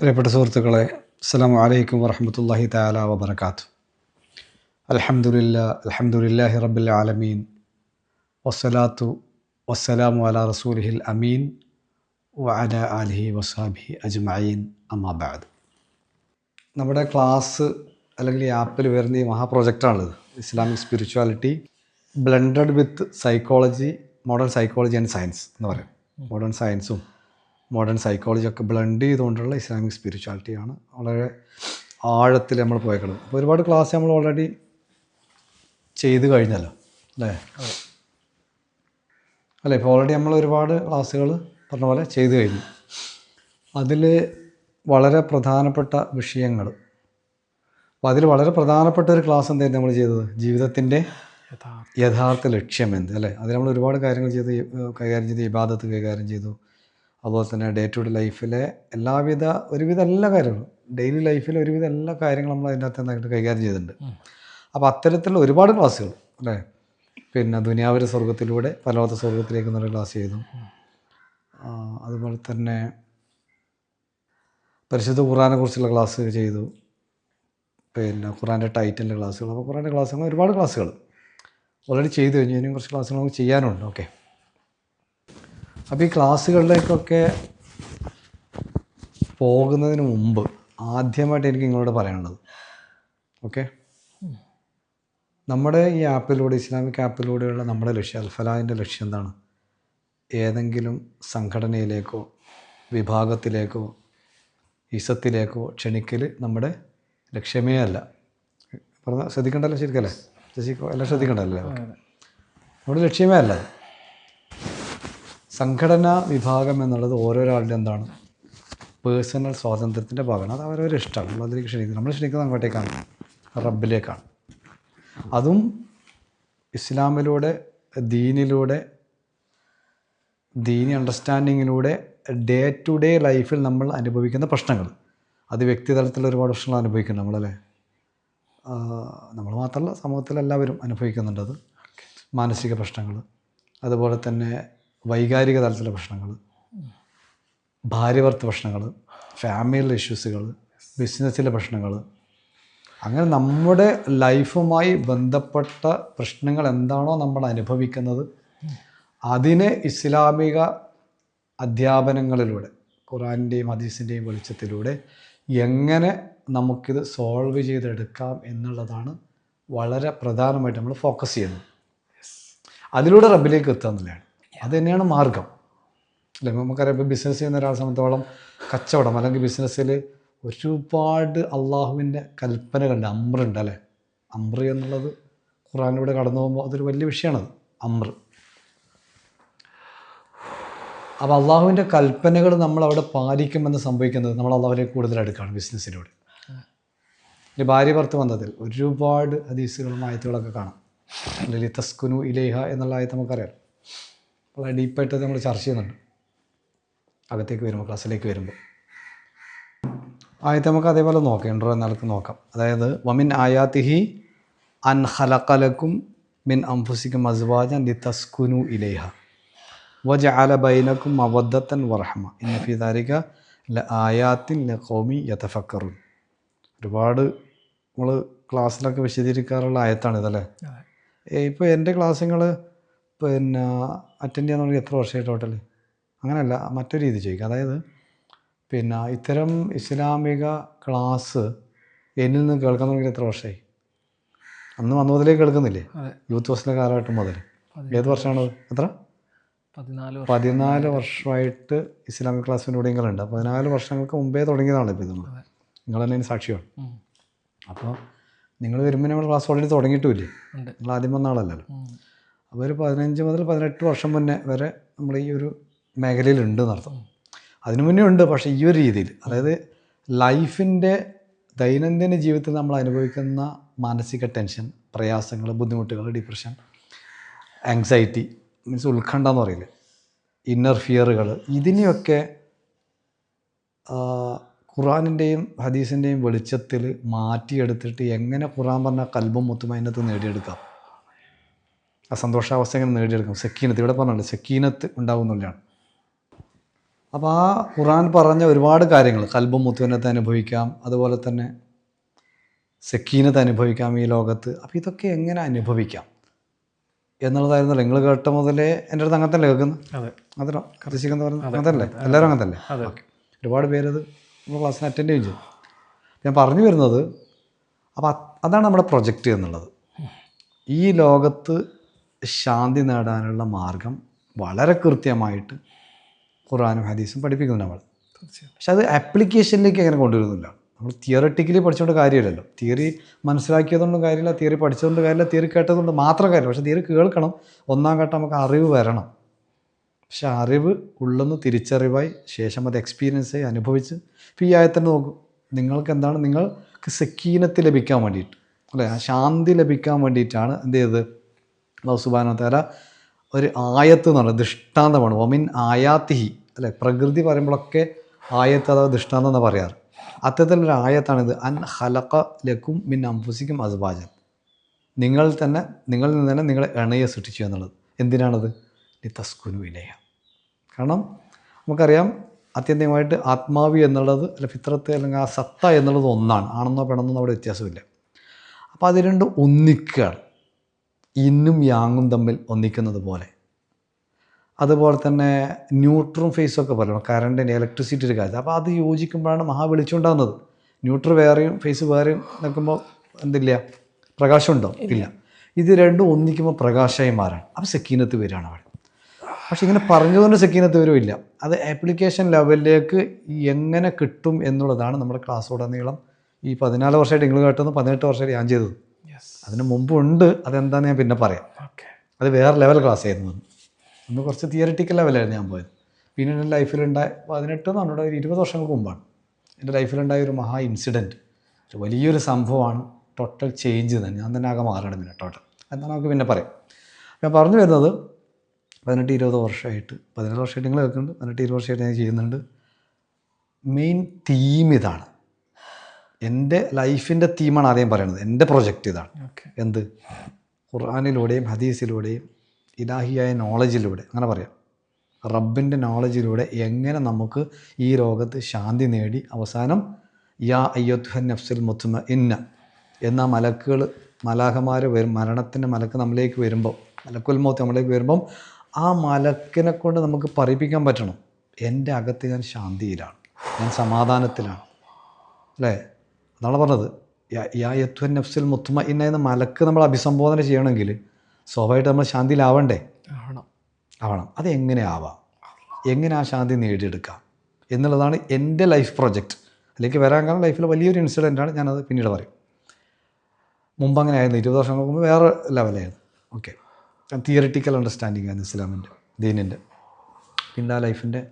പ്രിയപ്പെട്ട സുഹൃത്തുക്കളെ അസ്സാം വലൈക്കും വറഹമത്തല്ലാഹി താല വബർക്കാത്തു അലഹമുല്ല അലഹമുല്ലാഹി റബ്ബിൽ ആലമീൻ. വസ്സലാത്തു വസ്സലാമു അല റസൂലിഹിൽ അമീൻ. വഅല ആലിഹി വസാബി അജ്മഈൻ. അമ്മാബാദ് നമ്മുടെ ക്ലാസ് അല്ലെങ്കിൽ ഈ ആപ്പിൽ വരുന്ന ഈ മഹാപ്രൊജക്റ്റാണിത്. Islamic spirituality blended with psychology modern psychology and science എന്ന് പറയും. മോഡേൺ സയൻസും മോഡേൺ സൈക്കോളജി ഒക്കെ ബ്ലെൻഡ് ചെയ്തുകൊണ്ടുള്ള ഇസ്ലാമിക് സ്പിരിച്വാലിറ്റിയാണ് വളരെ ആഴത്തിൽ നമ്മൾ പോയേക്കുന്നത് അപ്പോൾ ഒരുപാട് ക്ലാസ് നമ്മൾ ഓൾറെഡി ചെയ്ത് കഴിഞ്ഞല്ലോ അല്ലേ? അല്ലേ ഇപ്പോൾ ഓൾറെഡി നമ്മൾ ഒരുപാട് ക്ലാസ്സുകൾ പറഞ്ഞ പോലെ ചെയ്തു കഴിഞ്ഞു. അതിൽ വളരെ പ്രധാനപ്പെട്ട വിഷയങ്ങൾ. അപ്പോൾ അതിൽ വളരെ പ്രധാനപ്പെട്ട ഒരു ക്ലാസ് എന്തായിരുന്നു നമ്മൾ ചെയ്തത്? ജീവിതത്തിന്റെ യഥാർത്ഥ ലക്ഷ്യം എന്ത് അല്ലേ? അതിൽ നമ്മൾ ഒരുപാട് കാര്യങ്ങൾ ചെയ്ത് കൈകാര്യം ചെയ്തു ഇബാദത്ത് കൈകാര്യം ചെയ്തു. അതുപോലെ തന്നെ ഡേ ടു ഡേ ലൈഫിലെ എല്ലാവിധ ഒരുവിധ എല്ലാ കാര്യങ്ങളും ഡെയിലി ലൈഫിലെ ഒരുവിധ എല്ലാ കാര്യങ്ങളും നമ്മൾ അതിന്റെ അകത്ത് നിന്നായിട്ട് കൈകാര്യം ചെയ്തിട്ടുണ്ട്. അപ്പോൾ അത്തരത്തിലുള്ള ഒരുപാട് ക്ലാസ്സുകൾ അല്ലേ? പിന്നെ ദുനിയാവര സ്വർഗത്തിലൂടെ പരലോകത്തെ സ്വർഗത്തിലേക്ക് എന്നൊരു ക്ലാസ് ചെയ്തു. അതുപോലെ തന്നെ പരിശുദ്ധ ഖുറാനെ കുറിച്ചുള്ള ക്ലാസ് ചെയ്തു. പിന്നെ ഖുറാന്റെ ടൈറ്റിന്റെ ക്ലാസ്സുകൾ അപ്പോൾ ഖുറാന്റെ ക്ലാസ്സുകൾ ഒരുപാട് ക്ലാസ്സുകൾ ഓൾറെഡി ചെയ്തു കഴിഞ്ഞു. ഇനിയും കുറച്ച് ക്ലാസ്സുകൾ നമുക്ക് ചെയ്യാനുണ്ട്. ഓക്കെ അപ്പോൾ ഈ ക്ലാസ്സുകളിലേക്കൊക്കെ പോകുന്നതിന് മുമ്പ് ആദ്യമായിട്ട് എനിക്ക് നിങ്ങളോട് പറയാനുള്ളത്. ഓക്കെ? നമ്മുടെ ഈ ആപ്പിലൂടെ ഇസ്ലാമിക് ആപ്പിലൂടെയുള്ള നമ്മുടെ ലക്ഷ്യം അൽഫലാഹിന്റെ ലക്ഷ്യം എന്താണ്? ഏതെങ്കിലും സംഘടനയിലേക്കോ വിഭാഗത്തിലേക്കോ ഇസത്തിലേക്കോ ക്ഷണിക്കൽ നമ്മുടെ ലക്ഷ്യമേ അല്ല. പറഞ്ഞാൽ ശ്രദ്ധിക്കണ്ടല്ലോ ശരിക്കല്ലേ? ശശിക്കോ എല്ലാം ശ്രദ്ധിക്കേണ്ടല്ലേ? നമ്മുടെ ലക്ഷ്യമേ അല്ല. സംഘടനാ വിഭാഗം എന്നുള്ളത് ഓരോരാളുടെ എന്താണ്? പേഴ്സണൽ സ്വാതന്ത്ര്യത്തിന്റെ ഭാഗമാണ്. അത് അവരവരെ ഇഷ്ടമാണ്. നമ്മൾ അതിലേക്ക് ക്ഷണിക്കുന്നത്. നമ്മൾ ക്ഷണിക്കുന്നത് അങ്ങോട്ടേക്കാണ്. റബ്ബിലേക്കാണ്. അതും ഇസ്ലാമിലൂടെ ദീനിലൂടെ ദീനി അണ്ടർസ്റ്റാൻഡിങ്ങിലൂടെ ഡേ ടു ഡേ ലൈഫിൽ നമ്മൾ അനുഭവിക്കുന്ന പ്രശ്നങ്ങൾ. അത് വ്യക്തിതലത്തിൽ ഒരുപാട് പ്രശ്നങ്ങൾ അനുഭവിക്കുന്നു നമ്മളല്ലേ? നമ്മൾ മാത്രമല്ല സമൂഹത്തിലെല്ലാവരും അനുഭവിക്കുന്നുണ്ടത് മാനസിക പ്രശ്നങ്ങൾ. അതുപോലെ തന്നെ വൈകാരിക തലത്തിലെ പ്രശ്നങ്ങൾ ഭാര്യവർത്ത പ്രശ്നങ്ങൾ ഫാമിലിയിലെ ഇഷ്യൂസുകൾ ബിസിനസ്സിലെ പ്രശ്നങ്ങൾ അങ്ങനെ നമ്മുടെ ലൈഫുമായി ബന്ധപ്പെട്ട പ്രശ്നങ്ങൾ എന്താണോ നമ്മൾ അനുഭവിക്കുന്നത് അതിനെ ഇസ്ലാമിക അധ്യാപനങ്ങളിലൂടെ ഖുറാന്റെയും ഹദീസിന്റെയും വെളിച്ചത്തിലൂടെ എങ്ങനെ നമുക്കിത് സോൾവ് ചെയ്തെടുക്കാം എന്നുള്ളതാണ് വളരെ പ്രധാനമായിട്ട് നമ്മൾ ഫോക്കസ് ചെയ്യുന്നത്. അതിലൂടെ റബ്ബിലേക്ക് എത്തുക എന്നുള്ളതാണ്. അത് തന്നെയാണ് മാർഗം. അല്ലെ? നമുക്കറിയാം ഇപ്പോൾ ബിസിനസ് ചെയ്യുന്ന ഒരാളെ സംബന്ധിച്ചോളം കച്ചവടം അല്ലെങ്കിൽ ബിസിനസ്സിൽ ഒരുപാട് അള്ളാഹുവിന്റെ കൽപ്പനകളുണ്ട്. അമ്രുണ്ട് അല്ലേ? അമ്ര എന്നുള്ളത് ഖുറാനിലൂടെ കടന്നു പോകുമ്പോൾ അതൊരു വലിയ വിഷയമാണത്. അമ്ര. അപ്പോൾ അള്ളാഹുവിന്റെ കൽപ്പനകൾ നമ്മൾ അവിടെ പാലിക്കുമെന്ന് സംഭവിക്കുന്നത് നമ്മൾ അള്ളാഹുവിനെ കൂടുതൽ അടുക്കാണ് ബിസിനസ്സിലൂടെ ഇനി ഭാര്യ ഭർത്ത് ബന്ധത്തിൽ ഒരുപാട് ഹദീസുകളും ആയത്തുകളൊക്കെ കാണാം. അല്ലെങ്കിൽ തസ്കുനു ഇലേഹ എന്നുള്ള ആയത്ത് നമുക്കറിയാം. വളരെ ഡീപ്പായിട്ട് നമ്മൾ ചർച്ച ചെയ്യുന്നുണ്ട്. അകത്തേക്ക് വരുമ്പോൾ ക്ലാസ്സിലേക്ക് വരുമ്പോൾ ആയത്തെ നമുക്ക് അതേപോലെ നോക്കാം. ഇൻട്രോ എന്നാൾക്ക് നോക്കാം. അതായത് വമിൻ ആയാത്തിഹി അൻ ഹലക്കലക്കും മിൻ അംഫുസിക്കും അസ്വാജൻ ലി തസ്കുനു ഇലേഹ. വജ അല ബൈനക്കും മവദ്ദത്തൻ വർഹമ ഇന്ന ഫീ ദാരിക ല ആയാത്തിൻ ല കോമി യതഫക്കറുൻ. ഒരുപാട് നമ്മൾ ക്ലാസ്സിലൊക്കെ വിശദീകരിക്കാറുള്ള ആയത്താണ് ഇതല്ലേ ഇപ്പോൾ എന്റെ ക്ലാസ്സുകൾ പിന്നെ അറ്റൻഡ് ചെയ്യാൻ തുടങ്ങി എത്ര വർഷമായിട്ട് ടോട്ടൽ അങ്ങനെയല്ല മറ്റൊരു രീതി ചോദിക്കുക അതായത് പിന്നെ ഇത്തരം ഇസ്ലാമിക ക്ലാസ് എന്നിൽ നിന്ന് കേൾക്കാൻ തുടങ്ങി എത്ര വർഷമായി? അന്ന് വന്ന മുതലേ കേൾക്കുന്നില്ലേ. യൂത്ത് ഫസ്റ്റിലെ കാലഘട്ടം മുതൽ. ഏത് വർഷമാണത് എത്ര? പതിനാല് വർഷം. പതിനാല് വർഷമായിട്ട് ഇസ്ലാമിക് ക്ലാസ്സിന്റെ കൂടെ നിങ്ങളുണ്ട് പതിനാല് വർഷങ്ങൾക്ക് മുമ്പേ തുടങ്ങിയതാണ് ഇപ്പോൾ ഇത് നമ്മൾ നിങ്ങൾ തന്നെ അതിന് സാക്ഷിയാണ് അപ്പോൾ നിങ്ങൾ വരുമ്പോൾ നമ്മൾ ക്ലാസ് ഓൾറെഡി തുടങ്ങിയിട്ടുമില്ലേ? നിങ്ങൾ ആദ്യം വന്ന ആളല്ലല്ലോ. അപ്പോൾ ഒരു പതിനഞ്ച് മുതൽ പതിനെട്ട് വർഷം മുന്നേ വരെ നമ്മൾ ഈ ഒരു മേഖലയിലുണ്ട് എന്നർത്ഥം. അതിനു മുന്നേ ഉണ്ട് പക്ഷേ ഈ ഒരു രീതിയിൽ. അതായത് ലൈഫിന്റെ ദൈനംദിന ജീവിതത്തിൽ നമ്മൾ അനുഭവിക്കുന്ന മാനസിക ടെൻഷൻ പ്രയാസങ്ങൾ ബുദ്ധിമുട്ടുകൾ ഡിപ്രഷൻ ആങ്സൈറ്റി മീൻസ് ഉത്കണ്ഠ എന്ന് പറയില്ലേ? ഇന്നർ ഫിയറുകൾ ഇതിനെയൊക്കെ ഖുറാനിന്റെയും ഹദീസിന്റെയും വെളിച്ചത്തിൽ മാറ്റിയെടുത്തിട്ട് എങ്ങനെ ഖുറാൻ പറഞ്ഞ കൽബും മുത്തുമൈനത്ത് നേടിയെടുക്കാം? ആ സന്തോഷാവസ്ഥ എങ്ങനെ നേടിയെടുക്കും. സക്കീനത്ത്. ഇവിടെ പറഞ്ഞിട്ടുണ്ട് സക്കീനത്ത് ഉണ്ടാകുന്നുള്ളതാണ് അപ്പോൾ ആ ഖുറാൻ പറഞ്ഞ ഒരുപാട് കാര്യങ്ങൾ കൽബും മുത്തുവിനത്തെ അനുഭവിക്കാം അതുപോലെ തന്നെ സക്കീനത്തെ അനുഭവിക്കാം ഈ ലോകത്ത്. അപ്പോൾ ഇതൊക്കെ എങ്ങനെ അനുഭവിക്കാം? എന്നുള്ളതായിരുന്നല്ലോ. നിങ്ങൾ കേട്ട മുതലേ എന്റെ അടുത്ത് അങ്ങനെ തന്നെ കേൾക്കുന്നു അതെ അതല്ലോ കർശിക്കുന്ന പറഞ്ഞത് അങ്ങനെ തന്നെ എല്ലാവരും അങ്ങനത്തല്ലേ? തന്നെ ഒരുപാട് പേരത് നമ്മൾ ക്ലാസ്സിന് അറ്റൻഡ് ചെയ്യും ചെയ്തു. ഞാൻ പറഞ്ഞു വരുന്നത് അപ്പോൾ അതാണ് നമ്മുടെ പ്രൊജക്റ്റ് എന്നുള്ളത്. ഈ ലോകത്ത് ശാന്തി നേടാനുള്ള മാർഗം വളരെ കൃത്യമായിട്ട് ഖുറാനും ഹദീസും പഠിപ്പിക്കുന്നു നമ്മൾ. തീർച്ചയായും പക്ഷെ അത് ആപ്ലിക്കേഷനിലേക്ക് എങ്ങനെ കൊണ്ടുവരുന്നില്ല. നമ്മൾ തിയറട്ടിക്കലി പഠിച്ചുകൊണ്ട് കാര്യമില്ലല്ലോ. തിയറി മനസ്സിലാക്കിയതുകൊണ്ട് കാര്യമില്ല തിയറി പഠിച്ചതുകൊണ്ട് കാര്യമില്ല തിയറി കേട്ടതുകൊണ്ട് മാത്രം കാര്യമില്ല. പക്ഷേ തിയറി കേൾക്കണം. ഒന്നാം ഘട്ടം നമുക്ക് അറിവ് വരണം. പക്ഷെ അറിവ് ഉള്ളെന്ന് തിരിച്ചറിവായി ശേഷം അത് എക്സ്പീരിയൻസ് ആയി അനുഭവിച്ച് ഇപ്പോൾ ഈ ആയത്തന്നെ നോക്കും. നിങ്ങൾക്ക് എന്താണ്? നിങ്ങൾക്ക് സക്കീനത്ത് ലഭിക്കാൻ വേണ്ടിയിട്ട്. അല്ലേ? ആ ശാന്തി ലഭിക്കാൻ വേണ്ടിയിട്ടാണ് എന്ത് ചെയ്തത്? അള്ളാഹു സുബാന തല ഒരു ആയത്ത് എന്ന് പറയുന്നത് ദൃഷ്ടാന്തമാണ്. ഒമിൻ ആയാത്തിഹി അല്ലെ? പ്രകൃതി പറയുമ്പോഴൊക്കെ ആയത്ത് അഥവാ ദൃഷ്ടാന്തം എന്ന് പറയാറ്. അത്തരത്തിലൊരു ആയത്താണിത്. അൻ ഹലക്ക ലക്കും മിൻ അംഫുസിക്കും അസ്ബാജൻ നിങ്ങൾ തന്നെ നിങ്ങളിൽ നിന്ന് തന്നെ നിങ്ങളെ ഇണയെ സൃഷ്ടിച്ചു എന്നുള്ളത്. എന്തിനാണത്? തസ്കുനു ഇലയ കാരണം നമുക്കറിയാം ആത്യന്തികമായിട്ട് ആത്മാവി എന്നുള്ളത് അല്ല ഫിത്രത്ത് അല്ലെങ്കിൽ ആ സത്ത എന്നുള്ളത് ഒന്നാണ്. ആണെന്നോ പെണെന്നോ അവിടെ വ്യത്യാസമില്ല. അപ്പോൾ അത് രണ്ടും ഒന്നിക്കുകയാണ്. ഇന്നും യാങ്ങും തമ്മിൽ ഒന്നിക്കുന്നത് പോലെ. അതുപോലെ തന്നെ ന്യൂട്രും ഫേസും ഒക്കെ പറയണം. കറണ്ടിന്റെ ഇലക്ട്രിസിറ്റി ഒരു കാര്യം അപ്പോൾ അത് യോജിക്കുമ്പോഴാണ് മഹാ വെളിച്ചുണ്ടാകുന്നത് ന്യൂട്രൽ വേറെയും ഫേസ് വേറെയും നിൽക്കുമ്പോൾ എന്തില്ല? പ്രകാശമുണ്ടോ? ഇല്ല. ഇത് രണ്ടും ഒന്നിക്കുമ്പോൾ പ്രകാശമായി മാറാണ്. അപ്പോൾ സെക്കീനത്ത് വരികയാണ് അവിടെ. പക്ഷെ ഇങ്ങനെ പറഞ്ഞതുകൊണ്ട് സെക്കീനത്ത് വരുമില്ല അത് ആപ്ലിക്കേഷൻ ലെവലിലേക്ക് എങ്ങനെ കിട്ടും എന്നുള്ളതാണ് നമ്മുടെ ക്ലാസ്സോടനീളം ഈ പതിനാല് വർഷമായിട്ട് നിങ്ങൾ കേട്ടത് പതിനെട്ട് വർഷമായിട്ട് ഞാൻ ചെയ്തത്. അതിന് മുമ്പുണ്ട് അതെന്താണെന്ന് ഞാൻ പിന്നെ പറയാം. ഓക്കെ. അത് വേറെ ലെവൽ ക്ലാസ് ആയിരുന്നു. അന്ന്. കുറച്ച് തിയറിറ്റിക്കൽ ലെവലായിരുന്നു ഞാൻ പോയത്. പിന്നെ എന്റെ ലൈഫിലുണ്ടായ പതിനെട്ട് എന്നാണ് ഒരു ഇരുപത് വർഷങ്ങൾക്ക് മുമ്പാണ്. എന്റെ ലൈഫിലുണ്ടായ ഒരു മഹാ ഇൻസിഡന്റ് ഒരു വലിയൊരു സംഭവമാണ് ടോട്ടൽ ചേഞ്ച് തന്നെ. ഞാൻ തന്നെ ആകെ മാറണം പിന്നെ ടോട്ടൽ എന്നാൽ നമുക്ക് പിന്നെ പറയാം. ഞാൻ പറഞ്ഞു വരുന്നത് പതിനെട്ട് ഇരുപത് വർഷമായിട്ട്. പതിനെട്ട് വർഷമായിട്ട് നിങ്ങൾ കേൾക്കുന്നുണ്ട്. പതിനെട്ട് ഇരുപത് വർഷമായിട്ട് ഞാൻ ചെയ്യുന്നുണ്ട്. മെയിൻ തീം ഇതാണ്. എന്റെ ലൈഫിന്റെ തീമാണ് ആദ്യം പറയുന്നത്. എന്റെ പ്രൊജക്റ്റ് ഇതാണ്. എന്ത്? ഖുർആാനിലൂടെയും ഹദീസിലൂടെയും ഇലാഹിയായ നോളജിലൂടെ അങ്ങനെ പറയാം. റബ്ബിന്റെ നോളജിലൂടെ എങ്ങനെ നമുക്ക് ഈ ലോകത്ത് ശാന്തി നേടി അവസാനം യാ അയ്യൊത്ഹൻ നഫ്സുൽ മുത്തുമ ഇന്ന എന്ന മലക്കുകൾ മലാഹമാർ വരും മരണത്തിന്റെ മലക്ക് നമ്മളിലേക്ക് വരുമ്പോൾ മലക്കുൽ മൗത്ത് നമ്മളിലേക്ക് വരുമ്പം ആ മലക്കിനെ കൊണ്ട് നമുക്ക് പറയിപ്പിക്കാൻ പറ്റണം. എന്റെ അകത്ത് ഞാൻ ശാന്തിയിലാണ്. ഞാൻ സമാധാനത്തിലാണ്. അല്ലേ? അതാണ് പറഞ്ഞത്. യാ- യത്വൻ നഫ്സിൽ മുത്തുമ ഇന്ന എന്ന മലക്ക് നമ്മൾ അഭിസംബോധന ചെയ്യണമെങ്കിൽ സ്വാഭാവികമായിട്ട് നമ്മൾ ശാന്തിയിലാവണ്ടേ? ആവണം. ആവണം. അത് എങ്ങനെ ആവാം? എങ്ങനെ ആ ശാന്തി നേടിയെടുക്കാം? എന്നുള്ളതാണ് എന്റെ ലൈഫ് പ്രൊജക്റ്റ് അല്ലെങ്കിൽ വരാൻ കാരണം ലൈഫിൽ വലിയൊരു ഇൻസിഡന്റാണ് ഞാനത് പിന്നീട് പറയും. മുമ്പ് അങ്ങനെ ആയിരുന്നു. ഇരുപത് വർഷങ്ങൾക്ക് മുമ്പ് വേറെ ലെവലായിരുന്നു ഓക്കെ തിയറിറ്റിക്കൽ അണ്ടർസ്റ്റാൻഡിങ് ആയിരുന്നു ഇസ്ലാമിന്റെ ദീനിന്റെ. പിന്നെ ആ ലൈഫിന്റെ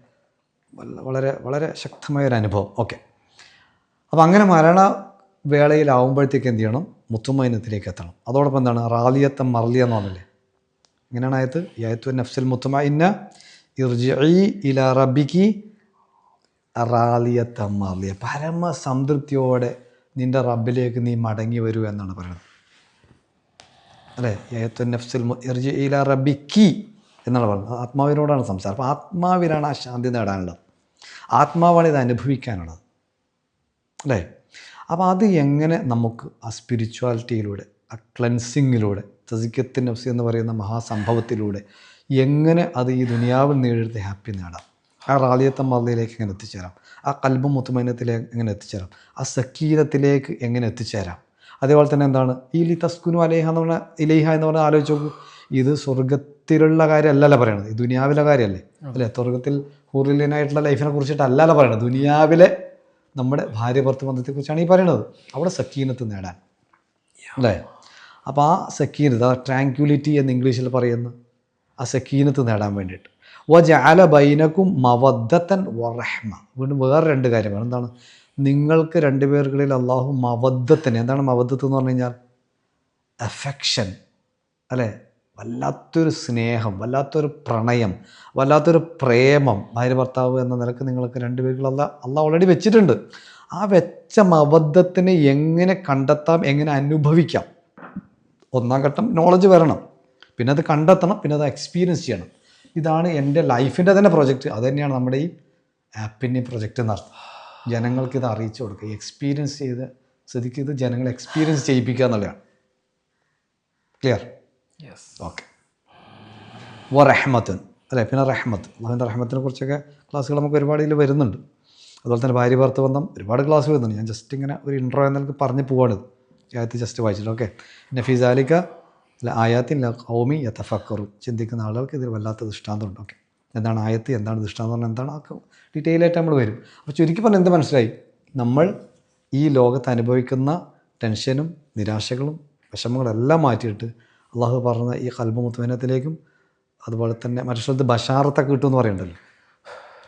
വളരെ വളരെ ശക്തമായ ഒരു അനുഭവം. ഓക്കെ അപ്പോൾ അങ്ങനെ മരണ വേളയിലാവുമ്പോഴത്തേക്ക് എന്ത് ചെയ്യണം? മുത്തുമൈനത്തിലേക്ക് എത്തണം. അതോടൊപ്പം എന്താണ്? റാലിയത്ത മറലിയ എന്ന് പറഞ്ഞില്ലേ? ഇങ്ങനെയാണ് ആയത്ത് യായത്തു നഫ്സിൽ മുത്തുമ ഇന്ന ഇർജി ഇല റബിക്ക് റാലിയത്തം മറലിയ പരമസംതൃപ്തിയോടെ നിന്റെ റബ്ബിലേക്ക് നീ മടങ്ങി വരൂ എന്നാണ് പറയുന്നത്. അല്ലേ? യായത്തു നഫ്സിൽ ഇർജി ഇല റബിക്കി എന്നാണ് പറയുന്നത്. ആത്മാവിനോടാണ് സംസാരം. അപ്പോൾ ആത്മാവിനാണ് ആ ശാന്തി നേടാനുള്ളത്. ആത്മാവാണ് ഇത് അനുഭവിക്കാനുള്ളത്. അല്ലേ? അപ്പോൾ അത് എങ്ങനെ നമുക്ക് ആ സ്പിരിച്വാലിറ്റിയിലൂടെ ആ ക്ലെൻസിങ്ങിലൂടെ തസിക്കത്തിൻ നഫ്സി എന്ന് പറയുന്ന മഹാസംഭവത്തിലൂടെ എങ്ങനെ അത് ഈ ദുനിയാവിൽ നേടിയെടുത്ത് ഹാപ്പി നേടാം? ആ റാലിയത്തം മറലിയിലേക്ക് എങ്ങനെ എത്തിച്ചേരാം? ആ കൽബ മുത്തുമൈനത്തിലേക്ക് എങ്ങനെ എത്തിച്ചേരാം? ആ സക്കീരത്തിലേക്ക് എങ്ങനെ എത്തിച്ചേരാം? അതേപോലെ തന്നെ എന്താണ്? ഈ ലി തസ്കുനു അലേഹ എന്ന് പറഞ്ഞ ഇലേഹ എന്ന് പറഞ്ഞാൽ ആലോചിച്ച് നോക്കൂ. ഇത് സ്വർഗത്തിലുള്ള കാര്യമല്ലല്ലോ പറയണത്. ഈ ദുനിയാവിലെ കാര്യമല്ലേ? അല്ലേ? സ്വർഗത്തിൽ ഹൂറിലിനായിട്ടുള്ള ലൈഫിനെ കുറിച്ചിട്ടല്ലല്ലോ പറയണത്. ദുനിയാവിലെ നമ്മുടെ ഭാര്യ ഭർത്തൃ ബന്ധത്തെക്കുറിച്ചാണ് ഈ പറയുന്നത്. അവിടെ സക്കീനത്ത് നേടാൻ. അല്ലേ? അപ്പോൾ ആ സക്കീനത്ത് ആ ട്രാങ്ക്യുലിറ്റി എന്ന് ഇംഗ്ലീഷിൽ പറയുന്ന ആ സക്കീനത്ത് നേടാൻ വേണ്ടിയിട്ട്. വ ജാല ബൈനക്കും മവദ്ദത്തൻ വറഹ്മ. വീണ്ടും വേറെ രണ്ട് കാര്യമാണ് എന്താണ്? നിങ്ങൾക്ക് രണ്ടുപേർക്കിടയിൽ അള്ളാഹു മവദ്ദത്തിന് എന്താണ് മവദ്ദത്ത് എന്ന് പറഞ്ഞു കഴിഞ്ഞാൽ? അഫെക്ഷൻ അല്ലേ? വല്ലാത്തൊരു സ്നേഹം വല്ലാത്തൊരു പ്രണയം വല്ലാത്തൊരു പ്രേമം ഭാര്യ ഭർത്താവ് എന്ന നിലയ്ക്ക് നിങ്ങൾക്ക് രണ്ടുപേർക്കും അല്ല അല്ല ഓൾറെഡി വെച്ചിട്ടുണ്ട്. ആ വെച്ച മബദ്ധത്തിനെ എങ്ങനെ കണ്ടെത്താം എങ്ങനെ അനുഭവിക്കാം? ഒന്നാം ഘട്ടം നോളജ് വരണം. പിന്നെ അത് കണ്ടെത്തണം പിന്നെ അത് എക്സ്പീരിയൻസ് ചെയ്യണം. ഇതാണ് എന്റെ ലൈഫിന്റെ തന്നെ പ്രൊജക്റ്റ് അത് തന്നെയാണ് നമ്മുടെ ഈ ആപ്പിന്റെ പ്രൊജക്റ്റ് നടത്തും ജനങ്ങൾക്ക് ഇത് അറിയിച്ചു കൊടുക്കുക. എക്സ്പീരിയൻസ് ചെയ്ത് ഇത് ജനങ്ങളെ എക്സ്പീരിയൻസ് ചെയ്യിപ്പിക്കുക എന്നുള്ളതാണ്. ക്ലിയർ ഓക്കെ വ അല്ലേ? പിന്നെ റഹ്മത്ത്. അള്ളാഹുവിന്റെ റഹ്മത്തിനെ കുറിച്ചൊക്കെ ക്ലാസ്സുകൾ നമുക്ക് ഒരുപാട് ഇതിൽ വരുന്നുണ്ട്. അതുപോലെ തന്നെ ഭാര്യ ഭർത്ത ബന്ധം ഒരുപാട് ക്ലാസ് വരുന്നുണ്ട്. ഞാൻ ജസ്റ്റ് ഇങ്ങനെ ഒരു ഇൻട്രോ എന്നൊക്കെ പറഞ്ഞ് പോവാണ്. ആയത്ത് ജസ്റ്റ് വായിച്ചിട്ട്. ഓക്കെ നഫീസാലിക്ക അല്ല ആയാത്തിൻ കൗമി യഥഫക്കറു ചിന്തിക്കുന്ന ആളുകൾക്ക് ഇതിൽ വല്ലാത്ത ദൃഷ്ടാന്തമുണ്ട്. ഓക്കെ എന്താണ് ആയത്ത്? എന്താണ് ദൃഷ്ടാന്തം? പറഞ്ഞാൽ എന്താണ്? ഒക്കെ ഡീറ്റെയിൽ ആയിട്ട് നമ്മൾ വരും. അപ്പോൾ ചുരുക്കി പറഞ്ഞാൽ എന്ത് മനസ്സിലായി? നമ്മൾ ഈ ലോകത്ത് അനുഭവിക്കുന്ന ടെൻഷനും നിരാശകളും വിഷമങ്ങളെല്ലാം മാറ്റിയിട്ട് അള്ളാഹു പറഞ്ഞ ഈ കൽബ് മുത്തുവിനത്തിലേക്കും അതുപോലെ തന്നെ മറ്റു സ്ഥലത്ത് ബഷാറത്തൊക്കെ കിട്ടുമെന്ന് പറയുന്നുണ്ടല്ലോ.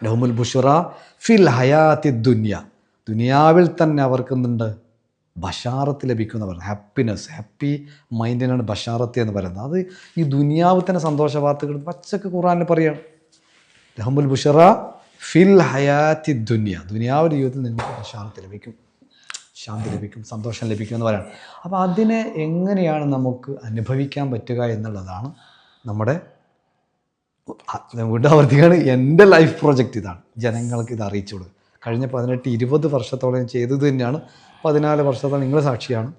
ലഹുമുൽ ബുഷുറ ഫിൽ ഹയാത്തി ദുന്യ. ദുനിയാവിൽ തന്നെ അവർക്ക് എന്തുണ്ട്? ബഷാറത്ത് ലഭിക്കുമെന്ന് പറയുന്നത് ഹാപ്പിനെസ് ഹാപ്പി മൈൻഡിനാണ് ബഷാറത്ത് എന്ന് പറയുന്നത്. അത് ഈ ദുനിയാവ് തന്നെ സന്തോഷ വാർത്തകൾ പച്ചക്ക് ഖുറാനിൽ പറയാണ്. ലഹമുൽ ബുഷറ ഫിൽ ഹയാത്തി ദുന്യ. ദുനിയാവിന്റെ ജീവിതത്തിൽ നിങ്ങൾക്ക് ബഷാറത്ത് ലഭിക്കും. ശാന്തി ലഭിക്കും സന്തോഷം ലഭിക്കും എന്ന് പറയാം. അപ്പോൾ അതിനെ എങ്ങനെയാണ് നമുക്ക് അനുഭവിക്കാൻ പറ്റുക എന്നുള്ളതാണ് നമ്മുടെ വീണ്ടും ആവർത്തിക്കാണ് എന്റെ ലൈഫ് പ്രോജക്റ്റ് ഇതാണ്. ജനങ്ങൾക്ക് ഇത് അറിയിച്ചു കൊടുക്കുക. കഴിഞ്ഞ പതിനെട്ട് ഇരുപത് വർഷത്തോളം ഞാൻ ചെയ്തത് തന്നെയാണ്. പതിനാല് വർഷത്തോളം നിങ്ങൾ സാക്ഷിയാണ്.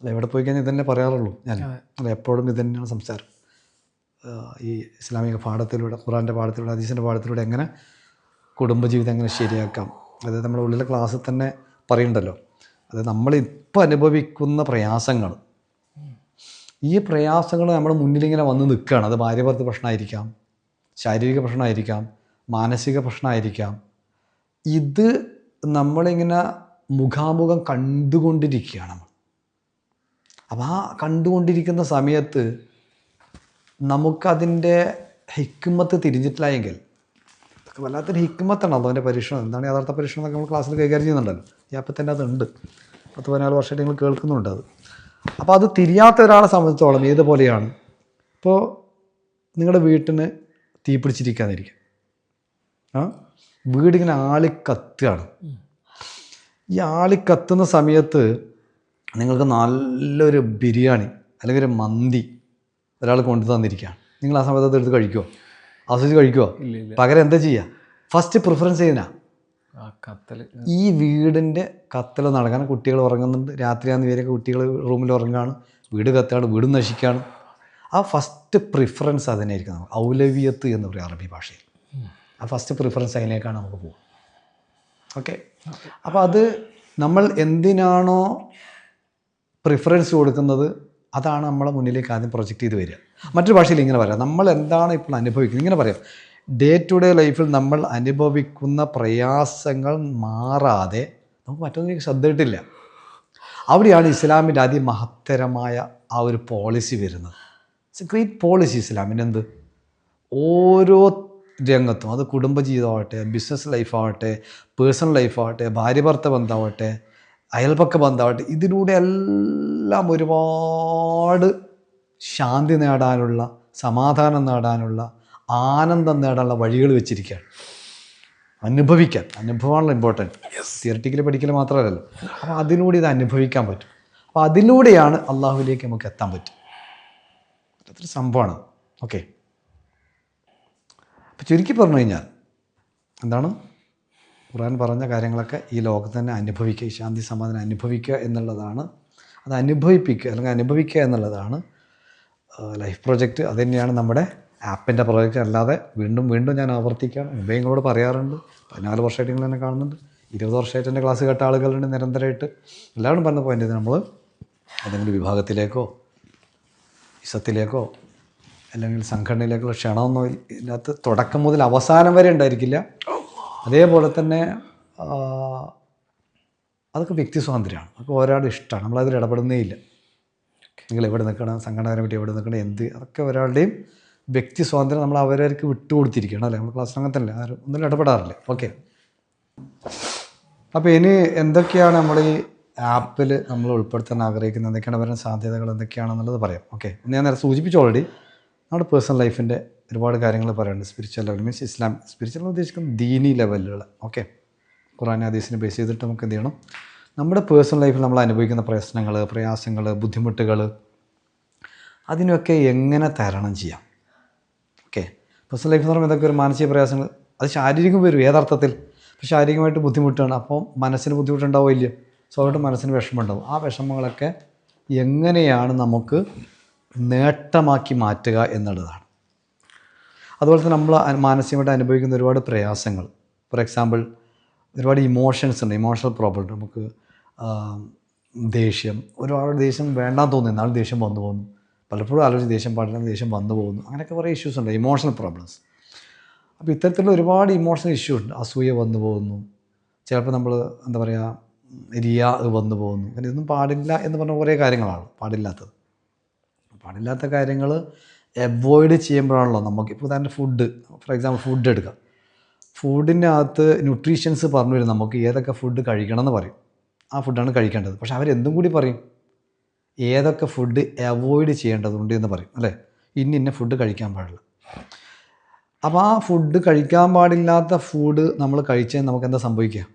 അല്ല എവിടെ പോയി കഴിഞ്ഞാൽ ഇതന്നെ പറയാറുള്ളൂ ഞാൻ. അല്ല എപ്പോഴും ഇത് തന്നെയാണ് സംസാരം. ഈ ഇസ്ലാമിക പാഠത്തിലൂടെ ഖുറാന്റെ പാഠത്തിലൂടെ ഹദീസിന്റെ പാഠത്തിലൂടെ എങ്ങനെ കുടുംബജീവിതം എങ്ങനെ ശരിയാക്കാം? അതായത് നമ്മുടെ ഉള്ളിലെ ക്ലാസ്സിൽ തന്നെ പറയുന്നുണ്ടല്ലോ അത് നമ്മളിപ്പോൾ അനുഭവിക്കുന്ന പ്രയാസങ്ങൾ ഈ പ്രയാസങ്ങൾ നമ്മുടെ മുന്നിലിങ്ങനെ വന്ന് നിൽക്കുകയാണ് അത് ഭാര്യഭർത്ത പ്രശ്നമായിരിക്കാം ശാരീരിക പ്രശ്നമായിരിക്കാം മാനസിക പ്രശ്നമായിരിക്കാം ഇത് നമ്മളിങ്ങനെ മുഖാമുഖം കണ്ടുകൊണ്ടിരിക്കുകയാണ് നമ്മൾ. അപ്പോൾ ആ കണ്ടുകൊണ്ടിരിക്കുന്ന സമയത്ത് നമുക്കതിന്റെ ഹിക്കുമത്ത് തിരിഞ്ഞിട്ടില്ല എങ്കിൽ വല്ലാത്തൊരു ഹിക്കുമത്താണ് അതിന്റെ പരീക്ഷണം. എന്താണ് യഥാർത്ഥ പരീക്ഷണം എന്നൊക്കെ നമ്മൾ ക്ലാസ്സിൽ കൈകാര്യം ചെയ്യുന്നുണ്ടല്ലോ. ഈ തന്നെ അതുണ്ട്. പത്ത് പതിനാല് വർഷമായിട്ട് നിങ്ങൾ കേൾക്കുന്നുണ്ട് അത്. അപ്പോൾ അത് തിരിയാത്ത ഒരാളെ സംബന്ധിച്ചോളം ഏതുപോലെയാണ്? ഇപ്പോൾ നിങ്ങളുടെ വീട്ടിന് തീ പിടിച്ചിരിക്കാതിരിക്കും ആ? വീടിങ്ങനെ ആളിക്കത്തുകയാണ്. ഈ ആളിക്കത്തുന്ന സമയത്ത് നിങ്ങൾക്ക് നല്ലൊരു ബിരിയാണി അല്ലെങ്കിൽ ഒരു മന്തി ഒരാൾ കൊണ്ടു തന്നിരിക്കുകയാണ് നിങ്ങൾ ആ സമയത്ത് അത് എടുത്ത് കഴിക്കുമോ ആസ്വദിച്ച് കഴിക്കുമോ പകരം എന്താ ചെയ്യുക ഫസ്റ്റ് പ്രിഫറൻസ് ചെയ്യുന്ന ഈ വീടിന്റെ കത്തൽ നടക്കാൻ കുട്ടികൾ ഉറങ്ങുന്നുണ്ട്. രാത്രിയാന്ന് പേരൊക്കെ കുട്ടികൾ റൂമിൽ ഉറങ്ങുകയാണ് വീട് കത്താണ് വീട് നശിക്കുകയാണ് ആ ഫസ്റ്റ് പ്രിഫറൻസ് അതിനായിരിക്കും നമുക്ക്. ഔലവ്യത്ത് എന്ന് പറയും അറബി ഭാഷയിൽ. ആ ഫസ്റ്റ് പ്രിഫറൻസ് അതിലേക്കാണ് നമുക്ക് പോകും ഓക്കെ. അപ്പോൾ അത് നമ്മൾ എന്തിനാണോ പ്രിഫറൻസ് കൊടുക്കുന്നത്? അതാണ് നമ്മളെ മുന്നിലേക്ക് ആദ്യം പ്രൊജക്റ്റ് ചെയ്ത് വരിക. മറ്റൊരു ഭാഷയിൽ ഇങ്ങനെ പറയാം. നമ്മൾ എന്താണ് ഇപ്പോൾ അനുഭവിക്കുന്നത്? ഇങ്ങനെ പറയാം. ഡേ ടു ഡേ ലൈഫിൽ നമ്മൾ അനുഭവിക്കുന്ന പ്രയാസങ്ങൾ മാറാതെ നമുക്ക് മറ്റൊന്നിലേക്ക് ശ്രദ്ധയിട്ടില്ല അവിടെയാണ് ഇസ്ലാമിന്റെ അതിമഹത്തരമായ ആ ഒരു പോളിസി വരുന്നത്. ഇറ്റ്സ് എ ഗ്രേറ്റ് പോളിസി ഇസ്ലാമിന്റെ എന്ത്? ഓരോ രംഗത്തും അത് കുടുംബജീവിതമാവട്ടെ ബിസിനസ് ലൈഫാവട്ടെ പേഴ്സണൽ ലൈഫാവട്ടെ ഭാര്യ ഭർത്ത ബന്ധമാവട്ടെ അയൽപക്ക ബന്ധമാവട്ടെ ഇതിലൂടെ എല്ലാം ഒരുപാട് ശാന്തി നേടാനുള്ള സമാധാനം നേടാനുള്ള ആനന്ദം നേടാനുള്ള വഴികൾ വെച്ചിരിക്കുകയാണ്. അനുഭവിക്കാൻ അനുഭവമാണല്ലോ ഇമ്പോർട്ടന്റ് തിയററ്റിക്കലി പഠിക്കൽ മാത്രമല്ലല്ലോ. അപ്പോൾ അതിലൂടെ ഇത് അനുഭവിക്കാൻ പറ്റും. അപ്പോൾ അതിലൂടെയാണ് അള്ളാഹുവിലേക്ക് നമുക്ക് എത്താൻ പറ്റും. അതൊരു സംഭവമാണ്. ഓക്കെ അപ്പോൾ ചുരുക്കി പറഞ്ഞു കഴിഞ്ഞാൽ എന്താണ്? ഖുർആൻ പറഞ്ഞ കാര്യങ്ങളൊക്കെ ഈ ലോകത്ത് തന്നെ അനുഭവിക്കുക ശാന്തി സമാധാനം അനുഭവിക്കുക എന്നുള്ളതാണ്. അത് അനുഭവിപ്പിക്കുക അല്ലെങ്കിൽ അനുഭവിക്കുക എന്നുള്ളതാണ് ലൈഫ് പ്രൊജക്റ്റ് അത് തന്നെയാണ് നമ്മുടെ ആപ്പിന്റെ പ്രൊജക്റ്റ് അല്ലാതെ വീണ്ടും വീണ്ടും ഞാൻ ആവർത്തിക്കുകയാണ്. മുമ്പേ നിങ്ങളോട് പറയാറുണ്ട് പതിനാല് വർഷമായിട്ട് നിങ്ങൾ എന്നെ കാണുന്നുണ്ട്. ഇരുപത് വർഷമായിട്ട് എന്റെ ക്ലാസ് കേട്ട ആളുകളുണ്ട് നിരന്തരമായിട്ട്. എല്ലാവരും പറഞ്ഞ പോയിന്റ് നമ്മൾ ഏതെങ്കിലും വിഭാഗത്തിലേക്കോ ഇസത്തിലേക്കോ അല്ലെങ്കിൽ സംഘടനയിലേക്കുള്ള ക്ഷണമൊന്നും ഇതിനകത്ത് തുടക്കം മുതൽ അവസാനം വരെ ഉണ്ടായിരിക്കില്ല. അതേപോലെ തന്നെ അതൊക്കെ വ്യക്തി സ്വാതന്ത്ര്യമാണ്. അതൊക്കെ ഒരാളുടെ ഇഷ്ടമാണ്. നമ്മളതിൽ ഇടപെടുന്നേ ഇല്ല. നിങ്ങൾ എവിടെ നിൽക്കണം? സംഘടന പറ്റി എവിടെ നിൽക്കണം? എന്ത്? അതൊക്കെ ഒരാളുടെയും വ്യക്തി സ്വാതന്ത്ര്യം നമ്മൾ അവരവർക്ക് വിട്ടുകൊടുത്തിരിക്കണം അല്ലേ? നമ്മൾ ക്ലാസ് അങ്ങനെ തന്നെ ആരും ഒന്നും ഇടപെടാറില്ല. ഓക്കെ. അപ്പോൾ ഇനി എന്തൊക്കെയാണ് നമ്മൾ ഈ ആപ്പിൽ നമ്മൾ ഉൾപ്പെടുത്താൻ ആഗ്രഹിക്കുന്നത്? എന്തൊക്കെയാണ് വരുന്ന സാധ്യതകൾ? എന്തൊക്കെയാണെന്നുള്ളത് പറയാം. ഓക്കെ. ഞാൻ നേരെ സൂചിപ്പിച്ചു ഓൾറെഡി നമ്മുടെ പേഴ്സണൽ ലൈഫിന്റെ ഒരുപാട് കാര്യങ്ങൾ പറയുന്നുണ്ട് spiritual level means Islam spiritual ഉദ്ദേശിക്കുന്നത് ദീനി ലെവലുകൾ ഓക്കെ ഖുറാൻ ഹദീസിനെ ബേസ് ചെയ്തിട്ട് നമുക്ക് എന്ത് ചെയ്യണം? നമ്മുടെ പേഴ്സണൽ ലൈഫിൽ നമ്മൾ അനുഭവിക്കുന്ന പ്രശ്നങ്ങൾ പ്രയാസങ്ങൾ ബുദ്ധിമുട്ടുകൾ അതിനൊക്കെ എങ്ങനെ തരണം ചെയ്യാം? ഓക്കെ പേഴ്സണൽ ലൈഫ് എന്ന് പറയുമ്പോൾ ഇതൊക്കെ ഒരു മാനസിക പ്രയാസങ്ങൾ അത് ശാരീരികം വരും ഏതർത്ഥത്തിൽ? അപ്പോൾ ശാരീരികമായിട്ട് ബുദ്ധിമുട്ടാണ്. അപ്പോൾ മനസ്സിന് ഇല്ല സ്വാഭാവികമായിട്ട് മനസ്സിന് വിഷമമുണ്ടാവും. ആ വിഷമങ്ങളൊക്കെ എങ്ങനെയാണ് നമുക്ക് നേട്ടമാക്കി മാറ്റുക എന്നുള്ളതാണ്. അതുപോലെ തന്നെ നമ്മൾ മാനസികമായിട്ട് അനുഭവിക്കുന്ന ഒരുപാട് പ്രയാസങ്ങൾ. ഫോർ എക്സാമ്പിൾ ഒരുപാട് ഇമോഷൻസ് ഉണ്ട്. ഇമോഷണൽ പ്രോബ്ലം നമുക്ക് ദേഷ്യം. ഒരുപാട് ദേഷ്യം വേണ്ടാന്ന് തോന്നുന്നു. എന്നാലും ദേഷ്യം വന്നു പോകുന്നു. പലപ്പോഴും ആലോചിച്ച് ദേഷ്യം പാടില്ല ദേഷ്യം വന്നു പോകുന്നു. അങ്ങനെയൊക്കെ കുറേ ഇഷ്യൂസ് ഉണ്ട്. ഇമോഷണൽ പ്രോബ്ലംസ് അപ്പോൾ ഇത്തരത്തിലുള്ള ഒരുപാട് ഇമോഷണൽ ഇഷ്യൂ ഉണ്ട്. അസൂയ വന്നു പോകുന്നു. ചിലപ്പോൾ നമ്മൾ എന്താ പറയുക റിയ വന്നു പോകുന്നു. അങ്ങനെ ഇതൊന്നും പാടില്ല എന്ന് പറഞ്ഞ കുറേ കാര്യങ്ങളാണ് പാടില്ലാത്തത്. പാടില്ലാത്ത കാര്യങ്ങൾ അവോയ്ഡ് ചെയ്യുമ്പോഴാണല്ലോ നമുക്ക്. ഇപ്പോൾ തന്നെ ഫുഡ് ഫോർ എക്സാമ്പിൾ ഫുഡ് എടുക്കാം. ഫുഡിന്റെ അകത്ത് ന്യൂട്രീഷ്യൻസ് പറഞ്ഞു വരും നമുക്ക് ഏതൊക്കെ ഫുഡ് കഴിക്കണം എന്ന് പറയും. ആ ഫുഡാണ് കഴിക്കേണ്ടത്. പക്ഷെ അവരെന്തും കൂടി പറയും. ഏതൊക്കെ ഫുഡ് അവോയ്ഡ് ചെയ്യേണ്ടതുണ്ട് എന്ന് പറയും അല്ലേ? ഇന്ന ഇന്ന ഫുഡ് കഴിക്കാൻ പാടില്ല. അപ്പോൾ ആ ഫുഡ് കഴിക്കാൻ പാടില്ലാത്ത ഫുഡ് നമ്മൾ കഴിച്ചാൽ നമുക്ക് എന്താ സംഭവിക്കുക?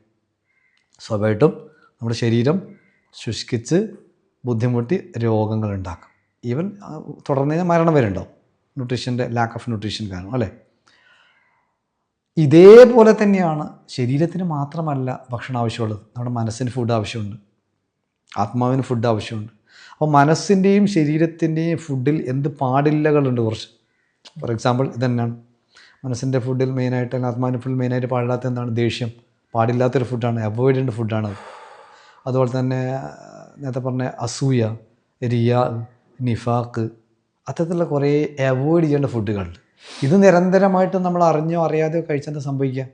സ്വാഭാവികമായിട്ടും നമ്മുടെ ശരീരം ശുഷ്കിച്ച് ബുദ്ധിമുട്ടി രോഗങ്ങൾ ഉണ്ടാക്കും. ഈവൻ തുടർന്ന് കഴിഞ്ഞാൽ മരണം വരെ ഉണ്ടാവും. ന്യൂട്രീഷന്റെ ലാക്ക് ഓഫ് ന്യൂട്രീഷൻ കാരണം അല്ലേ? ഇതേപോലെ തന്നെയാണ് ശരീരത്തിന് മാത്രമല്ല ഭക്ഷണം ആവശ്യമുള്ളത്. നമ്മുടെ മനസ്സിന് ഫുഡ് ആവശ്യമുണ്ട്. ആത്മാവിന് ഫുഡ് ആവശ്യമുണ്ട്. അപ്പോൾ മനസ്സിന്റെയും ശരീരത്തിന്റെയും ഫുഡിൽ എന്ത് പാടില്ലകളുണ്ട് കുറച്ച്. ഫോർ എക്സാമ്പിൾ ഇതന്നെയാണ് മനസ്സിന്റെ ഫുഡിൽ മെയിനായിട്ട് അല്ലെങ്കിൽ ആത്മാവിന്റെ ഫുഡിൽ മെയിനായിട്ട് പാടില്ലാത്ത എന്താണ്? ദേഷ്യം. പാടില്ലാത്തൊരു ഫുഡാണ് അവോയ്ഡന്റ് ഫുഡാണ് അത്. അതുപോലെ തന്നെ നേരത്തെ പറഞ്ഞ അസൂയ റിയ നിഫാക്ക്. അത്തരത്തിലുള്ള കുറേ അവോയ്ഡ് ചെയ്യേണ്ട ഫുഡുകളുണ്ട്. ഇത് നിരന്തരമായിട്ട് നമ്മൾ അറിഞ്ഞോ അറിയാതെയോ കഴിച്ചാൽ എന്താ സംഭവിക്കുക?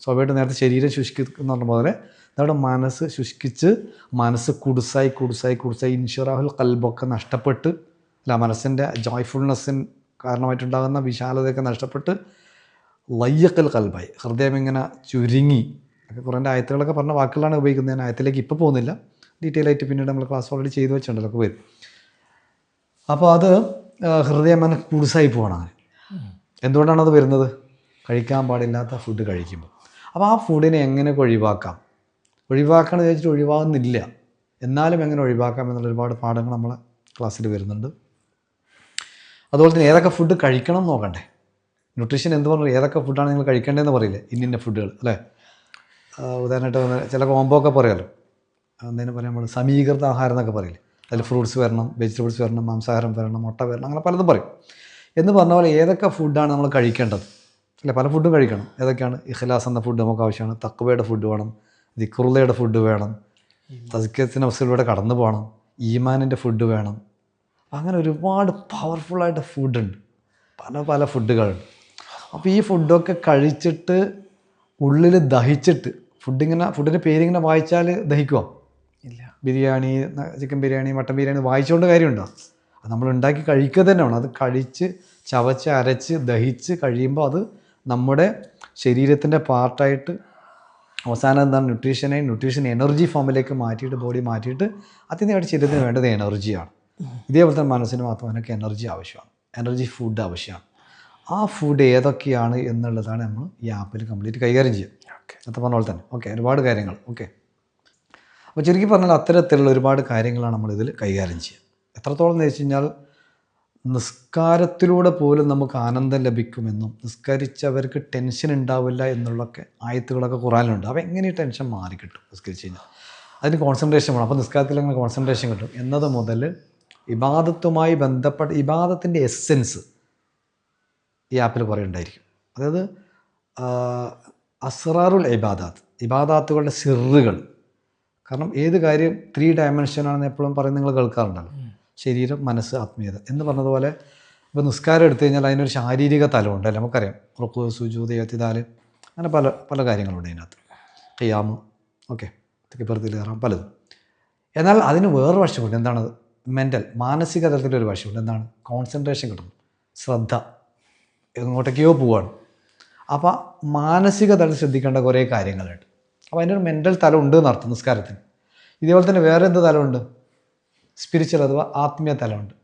സ്വാഭാവികമായിട്ട് നേരത്തെ ശരീരം ശുഷ്കിക്കുന്ന പോലെ നമ്മുടെ മനസ്സ് ശുഷ്കിച്ച് മനസ്സ് കുടുസായി കുടുസായി കുടുസായി ഇൻഷുറാഹുൽ കൽബൊക്കെ നഷ്ടപ്പെട്ട് അല്ല മനസ്സിന്റെ ജോയ്ഫുൾനെസ്സിന് കാരണമായിട്ടുണ്ടാകുന്ന വിശാലതയൊക്കെ നഷ്ടപ്പെട്ട് ലയ്യക്കൽ കൽബായി. ഹൃദയം ഇങ്ങനെ ചുരുങ്ങി. ഒക്കെ കുറേ ആയത്തുകളൊക്കെ പറഞ്ഞ വാക്കുകളാണ് ഉപയോഗിക്കുന്നത്. ഞാൻ ആയത്തിലേക്ക് ഇപ്പോൾ പോകുന്നില്ല. ഡീറ്റെയിൽ ആയിട്ട് പിന്നീട് നമ്മൾ ക്ലാസ് ഓൾറെഡി ചെയ്തു വെച്ചിട്ടുണ്ടല്ലോ അതൊക്കെ വരും അപ്പോൾ അത് ഹൃദയമന കുടുസായി പോകണം അങ്ങനെ. എന്തുകൊണ്ടാണ് അത് വരുന്നത്? കഴിക്കാൻ പാടില്ലാത്ത ഫുഡ് കഴിക്കുമ്പോൾ അപ്പോൾ ആ ഫുഡിനെ എങ്ങനെ ഒഴിവാക്കാം? ഒഴിവാക്കണം എന്ന് ചോദിച്ചിട്ട് ഒഴിവാകുന്നില്ല. എന്നാലും എങ്ങനെ ഒഴിവാക്കാം എന്നുള്ള ഒരുപാട് പാഠങ്ങൾ നമ്മൾ ക്ലാസ്സിൽ വരുന്നുണ്ട്. അതുപോലെ തന്നെ ഏതൊക്കെ ഫുഡ് കഴിക്കണം എന്ന് നോക്കണ്ടേ. ന്യൂട്രീഷൻ എന്ത് പറഞ്ഞു? ഏതൊക്കെ ഫുഡാണ് നിങ്ങൾ കഴിക്കേണ്ടതെന്ന് പറയില്ലേ? ഇന്നിന്ന ഫുഡുകൾ അല്ലേ? ഉദാഹരണമായിട്ട് ചില കോംബോ ഒക്കെ പറയാമല്ലോ എന്തെങ്കിലും പറയാൻ നമ്മൾ സമീകൃത ആഹാരം എന്നൊക്കെ പറയില്ലേ? അതിൽ ഫ്രൂട്ട്സ് വരണം വെജിറ്റബിൾസ് വരണം മാംസാഹാരം വരണം മുട്ട വരണം അങ്ങനെ പലതും പറയും. എന്ന് പറഞ്ഞ പോലെ ഏതൊക്കെ ഫുഡാണ് നമ്മൾ കഴിക്കേണ്ടത്? അല്ലെ പല ഫുഡും കഴിക്കണം. ഏതൊക്കെയാണ്? ഇഖ്ലാസ് എന്ന ഫുഡ് നമുക്ക് ആവശ്യമാണ്. തക്കുവയുടെ ഫുഡ് വേണം. ദിക്റുള്ളയുടെ ഫുഡ് വേണം. തസ്ക്കത്തിന് അവസരത്തിലൂടെ കടന്നു പോകണം. ഈമാനിന്റെ ഫുഡ് വേണം. അങ്ങനെ ഒരുപാട് പവർഫുള്ളായിട്ട് ഫുഡുണ്ട് പല പല ഫുഡുകളുണ്ട് അപ്പോൾ ഈ ഫുഡൊക്കെ കഴിച്ചിട്ട് ഉള്ളിൽ ദഹിച്ചിട്ട് ഫുഡിങ്ങനെ ഫുഡിന്റെ പേരിങ്ങനെ വായിച്ചാൽ ദഹിക്കുമോ ബിരിയാണി ചിക്കൻ ബിരിയാണി മട്ടൻ ബിരിയാണി വായിച്ചുകൊണ്ട് കാര്യമുണ്ടോ അത് നമ്മൾ ഉണ്ടാക്കി കഴിക്കുക തന്നെ വേണം അത് കഴിച്ച് ചവച്ച് അരച്ച് ദഹിച്ച് കഴിയുമ്പോൾ അത് നമ്മുടെ ശരീരത്തിന്റെ പാർട്ടായിട്ട് അവസാനം എന്താണ്? ന്യൂട്രീഷനെ ന്യൂട്രീഷൻ എനർജി ഫോമിലേക്ക് മാറ്റിയിട്ട് ബോഡി മാറ്റിയിട്ട് അത്യന്തമായിട്ട് ശരീരത്തിന് വേണ്ടത് എനർജിയാണ് ഇതേപോലെ തന്നെ മനസ്സിനും ആത്മാവിനൊക്കെ എനർജി ആവശ്യമാണ്. എനർജി ഫുഡ് ആവശ്യമാണ്. ആ ഫുഡ് ഏതൊക്കെയാണ് എന്നുള്ളതാണ് നമ്മൾ ഈ ആപ്പിൽ കംപ്ലീറ്റ് കൈകാര്യം ചെയ്യുക. ഓക്കെ അത് പറഞ്ഞ പോലെ തന്നെ. ഓക്കെ ഒരുപാട് കാര്യങ്ങൾ. ഓക്കെ അപ്പോൾ ചുരുക്കി പറഞ്ഞാൽ അത്തരത്തിലുള്ള ഒരുപാട് കാര്യങ്ങളാണ് നമ്മളിതിൽ കൈകാര്യം ചെയ്യുക. എത്രത്തോളം എന്ന് വെച്ച് കഴിഞ്ഞാൽ നിസ്കാരത്തിലൂടെ പോലും നമുക്ക് ആനന്ദം ലഭിക്കുമെന്നും നിസ്കരിച്ചവർക്ക് ടെൻഷൻ ഉണ്ടാവില്ല എന്നുള്ളൊക്കെ ആയത്തുകളൊക്കെ ഖുറാനിലുണ്ട്. അപ്പോൾ എങ്ങനെ ഈ ടെൻഷൻ മാറിക്കിട്ടും നിസ്കരിച്ച് കഴിഞ്ഞാൽ? അതിന് കോൺസെൻട്രേഷൻ വേണം. അപ്പോൾ നിസ്കാരത്തിൽ അങ്ങനെ കോൺസെൻട്രേഷൻ കിട്ടും. എന്നത് മുതൽ ഇബാദത്തുമായി ബന്ധപ്പെട്ട ഇബാദത്തിന്റെ എസ്സെൻസ് ഈ ആപ്പിൽ കുറേ ഉണ്ടായിരിക്കും അതായത് അസ്റാറുൽ ഇബാദാത്ത് ഇബാദാത്തുകളുടെ സിറുകൾ കാരണം ഏത് കാര്യം ത്രീ ഡയമെൻഷനാണെന്ന് എപ്പോഴും പറയുന്നത് നിങ്ങൾ കേൾക്കാറുണ്ടല്ലോ. ശരീരം മനസ്സ് ആത്മീയത എന്ന് പറഞ്ഞതുപോലെ ഇപ്പോൾ നിസ്കാരം എടുത്തു കഴിഞ്ഞാൽ അതിനൊരു ശാരീരിക തലമുണ്ട് അല്ലേ? നമുക്കറിയാം. റുക്കു സുജൂത യത്തിദാൽ അങ്ങനെ പല പല കാര്യങ്ങളുണ്ട് അതിനകത്ത് കയ്യാമ് ഓക്കെ. തിക്കിപ്പുറത്തിൽ കയറാം പലതും. എന്നാൽ അതിന് വേറൊരു വശമുണ്ട്. എന്താണ്? മെന്റൽ മാനസിക തലത്തിലൊരു വശമുണ്ട്. എന്താണ്? കോൺസെൻട്രേഷൻ കിട്ടുന്നു. ശ്രദ്ധ. എങ്ങോട്ടേക്കോ പോവാണ്. അപ്പോൾ മാനസിക തലത്തിൽ ശ്രദ്ധിക്കേണ്ട കുറേ കാര്യങ്ങളുണ്ട്. അപ്പോൾ അതിന്റെ ഒരു മെന്റൽ തലം ഉണ്ട് എന്നർത്ഥം നിസ്കാരത്തിന്. ഇതേപോലെ തന്നെ വേറെ എന്ത് തലമുണ്ട് സ്പിരിച്വൽ അഥവാ ആത്മീയ തലമുണ്ട്